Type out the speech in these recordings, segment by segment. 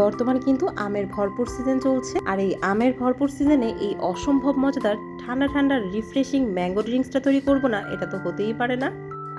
বর্তমানে কিন্তু আমের ভরপুর সিজন চলছে। আর এই আমের ভরপুর সিজনে এই অসম্ভব মজাদার ঠান্ডা ঠান্ডা রিফ্রেশিং ম্যাঙ্গো ড্রিঙ্কসটা তৈরি করব না, এটা তো হতেই পারে না।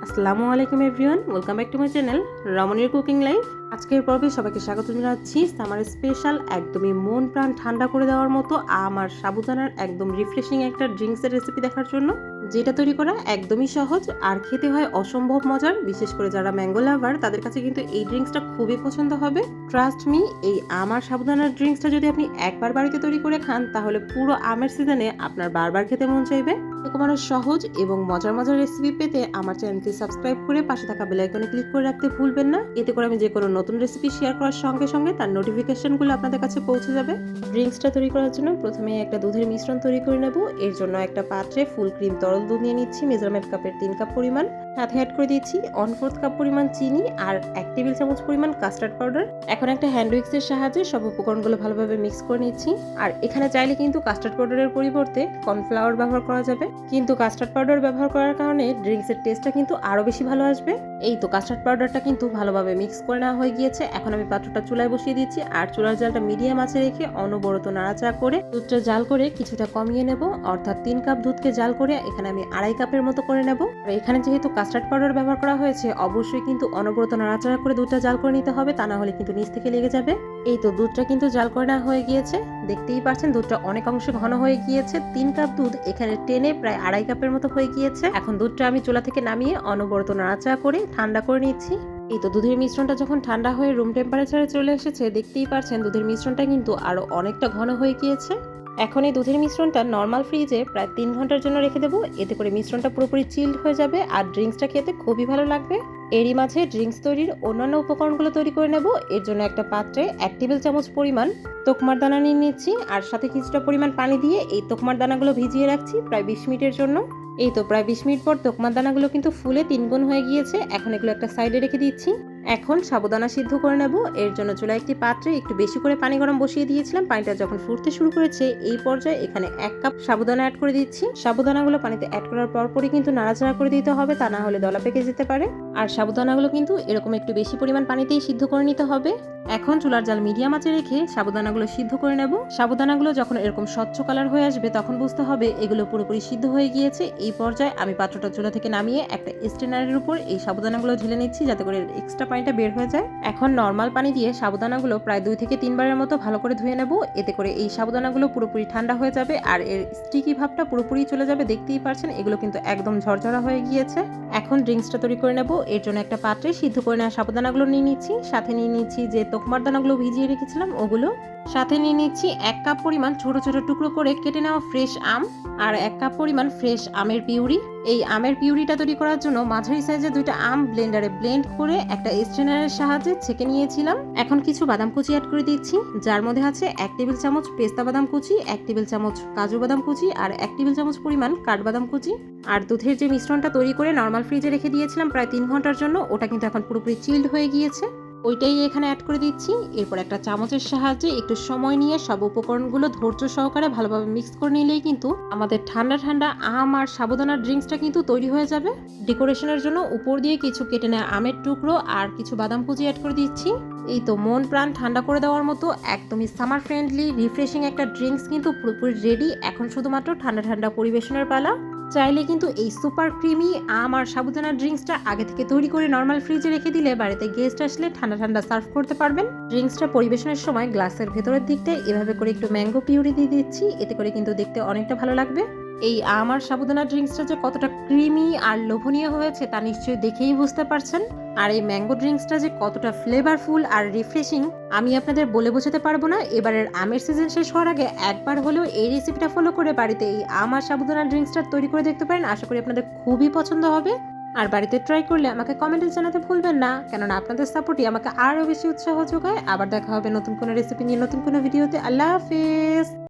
আসসালামু আলাইকুম everyone welcome back to my channel রমণীর কুকিং লাইফ আজকের পর্বে সবাইকে স্বাগত জানাচ্ছি। আমার স্পেশাল একদমই মন প্রাণ ঠান্ডা করে দেওয়ার মতো আম আর সাবুদানার একদম রিফ্রেশিং একটা ড্রিঙ্কসের রেসিপি দেখার জন্য। যেটা তৈরি করা একদমই সহজ আর খেতে হয় অসম্ভব মজার। বিশেষ করে যারা ম্যাঙ্গো লাভার তাদের কাছে কিন্তু এই ড্রিঙ্কসটা খুবই পছন্দ হবে। ট্রাস্ট মি এই আমার সাবুদানার ড্রিঙ্কসটা যদি আপনি একবার বাড়িতে তৈরি করে খান, তাহলে পুরো আমের সিজনে আপনার বারবার খেতে মন চাইবে। আরও সহজ এবং মজার মজার রেসিপি পেতে আমার চ্যানেলটি সাবস্ক্রাইব করে পাশে থাকা বেল আইকনে ক্লিক করে রাখতে ভুলবেন না। এতে করে আমি যে কোনো নতুন রেসিপি শেয়ার করার সঙ্গে সঙ্গে তার নোটিফিকেশনগুলো আপনাদের কাছে পৌঁছে যাবে। ড্রিঙ্কসটা তৈরি করার জন্য প্রথমে একটা দুধের মিশ্রণ তৈরি করে নেব। এর জন্য একটা পাত্রে ফুল ক্রিম তরল দুধ নিয়ে নিচ্ছি। মেজারমেন্ট কাপের তিন কাপ পরিমাণ। সাথে অ্যাড করে দিচ্ছি ওয়ান ফোর্থ কাপ পরিমাণ চিনি আর এক টেবিল চামচ পরিমাণ কাস্টার্ড পাউডার এখন একটা হ্যান্ড উইক্সের সাহায্যে সব উপকরণগুলো ভালোভাবে মিক্স করে নিচ্ছি। আর এখানে চাইলে কিন্তু কাস্টার্ড পাউডারের পরিবর্তে কর্নফ্লাওয়ার ব্যবহার করা যাবে। কিন্তু কাস্টার্ড পাউডার ব্যবহার করার কারণে ড্রিঙ্কসের টেস্টটা কিন্তু আরও বেশি ভালো আসবে। এই তো কাস্টার্ড পাউডারটা কিন্তু ভালোভাবে মিক্স করে নেওয়া হয়ে গিয়েছে। এখন আমি পাত্রটা চুলায় বসিয়ে দিচ্ছি আর চুলার জালটা মিডিয়াম আছে রেখে অনবরত নাড়াচাড়া করে দুধটা জাল করে কিছুটা কমিয়ে নেব। অর্থাৎ তিন কাপ দুধকে জাল করে এখানে আমি আড়াই কাপের মতো করে নেব। আর এখানে যেহেতু কাস্টার্ড পাউডার ব্যবহার করা হয়েছে, অবশ্যই কিন্তু অনবরত নাড়াচাড়া করে দুধটা জাল করে নিতে হবে, তা না হলে কিন্তু নিচ থেকে লেগে যাবে। এই তো দুধটা কিন্তু জাল করে নেওয়া হয়ে গিয়েছে। দেখতেই পাচ্ছেন দুধটা অনেক অংশে ঘন হয়ে গিয়েছে। তিন কাপ দুধ এখানে টেনে প্রায় আড়াই কাপের মতো হয়ে গিয়েছে। এখন দুধটা আমি চুলা থেকে নামিয়ে অনবরত নাড়াচাড়া করে ঠান্ডা করে নিচ্ছি। এই তো দুধের মিশ্রণটা যখন ঠান্ডা হয়ে রুম টেম্পারেচারে চলে এসেছে, দেখতেই পারছেন দুধের মিশ্রণটা কিন্তু আরও অনেকটা ঘন হয়ে গিয়েছে। এখন এই দুধের মিশ্রণটা নর্মাল ফ্রিজে প্রায় তিন ঘণ্টার জন্য রেখে দেবো। এতে করে মিশ্রণটা পুরোপুরি চিল্ড হয়ে যাবে আর ড্রিঙ্কসটা খেতে খুবই ভালো লাগবে। এরই মাঝে ড্রিঙ্কস তৈরির অন্যান্য উপকরণগুলো তৈরি করে নেব। এর জন্য একটা পাত্রে এক টেবিল চামচ পরিমাণ তোকমার দানা নিয়ে নিচ্ছি আর সাথে কিছুটা পরিমাণ পানি দিয়ে এই তোকমার দানাগুলো ভিজিয়ে রাখছি প্রায় বিশ মিনিটের জন্য। এই তো প্রায় বিশ মিনিট পর তোকমার দানাগুলো কিন্তু ফুলে তিনগুণ হয়ে গিয়েছে। এখন এগুলো একটা সাইডে রেখে দিচ্ছি। এখন সাবুদানা সিদ্ধ করে নেব। এর জন্য চুলা একটি পাত্রে একটু বেশি করে পানি গরম বসিয়ে দিয়েছিলাম। পানিটা যখন ফুটতে শুরু করেছে, এই পর্যায়ে এখানে এক কাপ সাবুদানা অ্যাড করে দিচ্ছি। সাবুদানাগুলো পানিতে অ্যাড করার পরপরই কিন্তু নাড়াচাড়া করে দিতে হবে, তা না হলে দলা পেকে যেতে পারে। আর সাবুদানাগুলো কিন্তু এরকম একটু বেশি পরিমাণ পানিতেই সিদ্ধ করে নিতে হবে। এখন চুলার জাল মিডিয়াম আঁচে রেখে সাবুদানাগুলো সিদ্ধ করে নেব। সাবুদানাগুলো যখন এরকম স্বচ্ছ কালার হয়ে আসবে, তখন বুঝতে হবে এগুলো পুরোপুরি সিদ্ধ হয়ে গিয়েছে। এই পর্যায়ে আমি পাত্রটা চুলা থেকে নামিয়ে একটা স্টেনারের উপর এই সাবুদানাগুলো ঢেলে নিচ্ছি, যাতে করে এক্সট্রা পানিটা বের হয়ে যায়। এখন নর্মাল পানি দিয়ে সাবুদানাগুলো প্রায় দুই থেকে তিনবারের মতো ভালো করে ধুয়ে নেব। এতে করে এই সাবুদানাগুলো পুরোপুরি ঠান্ডা হয়ে যাবে আর এর স্টিকি ভাবটা পুরোপুরি চলে যাবে। দেখতেই পারছেন, এগুলো কিন্তু একদম ঝরঝরা হয়ে গিয়েছে। এখন ড্রিঙ্কসটা তৈরি করে নেব। এর জন্য একটা পাত্রে সিদ্ধ করে নেওয়া সাবুদানাগুলো নিয়ে নিচ্ছি। সাথে নিয়ে নিচ্ছি যে তোকমার দানাগুলো ভিজিয়ে রেখেছিলাম, ওগুলো। সাথে নিয়ে নিচ্ছি এক কাপ পরিমাণ ছোট ছোট টুকরো করে কেটে নেওয়া ফ্রেশ আম আর এক কাপ পরিমাণ ফ্রেশ আমের পিউরি। এই আমের পিউরিটা তৈরি করার জন্য মাঝারি সাইজের দুইটা আম ব্লেন্ডারে ব্লেন্ড করে একটা স্ট্রেনারের সাহায্যে ছেঁকে নিয়েছিলাম। এখন কিছু বাদাম কুচি অ্যাড করে দিচ্ছি। যার মধ্যে আছে এক টেবিল চামচ পেস্তা বাদাম কুচি, এক টেবিল চামচ কাজু বাদাম কুচি আর এক টেবিল চামচ পরিমাণ কাঠবাদাম কুচি। আর দুধের যে মিশ্রণটা তৈরি করে নর্মাল ফ্রিজে রেখে দিয়েছিলাম প্রায় তিন ঘণ্টার জন্য, ওটা কিন্তু এখন পুরোপুরি চিল্ড হয়ে গিয়েছে। ওইটাই এখানে অ্যাড করে দিচ্ছি। এরপর একটা চামচের সাহায্যে একটু সময় নিয়ে সব উপকরণগুলো ধৈর্য সহকারে ভালোভাবে মিক্স করে নিলেই কিন্তু আমাদের ঠান্ডা ঠান্ডা আম আর সাবুদানার ড্রিঙ্কসটা কিন্তু তৈরি হয়ে যাবে। ডেকোরেশনের জন্য উপর দিয়ে কিছু কেটে নেওয়া আমের টুকরো আর কিছু বাদাম কুচি অ্যাড করে দিচ্ছি। এই তো মন প্রাণ ঠান্ডা করে দেওয়ার মতো একদমই সামার ফ্রেন্ডলি রিফ্রেশিং একটা ড্রিঙ্কস কিন্তু পুরোপুরি রেডি এখন শুধুমাত্র ঠান্ডা ঠান্ডা পরিবেশনের পালা। চাইলে কিন্তু এই সুপার ক্রিমি, আম আর সাবুদানা ড্রিঙ্কসটা আগে থেকে তৈরি করে নর্মাল ফ্রিজে রেখে দিলে বাড়িতে গেস্ট আসলে ঠান্ডা ঠান্ডা সার্ভ করতে পারবেন। ড্রিঙ্কসটা পরিবেশনের সময় গ্লাসের ভেতরের দিকটায় এভাবে করে একটু ম্যাঙ্গো পিউরি দিয়ে দিচ্ছি, এতে করে কিন্তু দেখতে অনেকটা ভালো লাগবে। এই আম আর সাবুদানা ড্রিঙ্কসটা যে কতটা ক্রিমি আর লোভনীয় হয়েছে তা নিশ্চয়ই দেখেই বুঝতে পারছেন। আর এই ম্যাঙ্গো ড্রিঙ্কসটা যে কতটা ফ্লেভারফুল আর রিফ্রেশিং আমি আপনাদের বলে বোঝাতে পারব না। এবারের আমের সিজন শেষ হওয়ার আগে একবার হলেও এই রেসিপিটা ফলো করে বাড়িতে এই আম আর সাবুদানা ড্রিঙ্কসটা তৈরি করে দেখতে পারেন। আশা করি আপনাদের খুবই পছন্দ হবে। আর বাড়িতে ট্রাই করলে আমাকে কমেন্টে জানাতে ভুলবেন না। কেননা আপনাদের সাপোর্টই আমাকে আরও বেশি উৎসাহ যোগায়। আবার দেখা হবে নতুন কোনো রেসিপি নিয়ে নতুন কোনো ভিডিওতে আল্লাহ হাফেজ।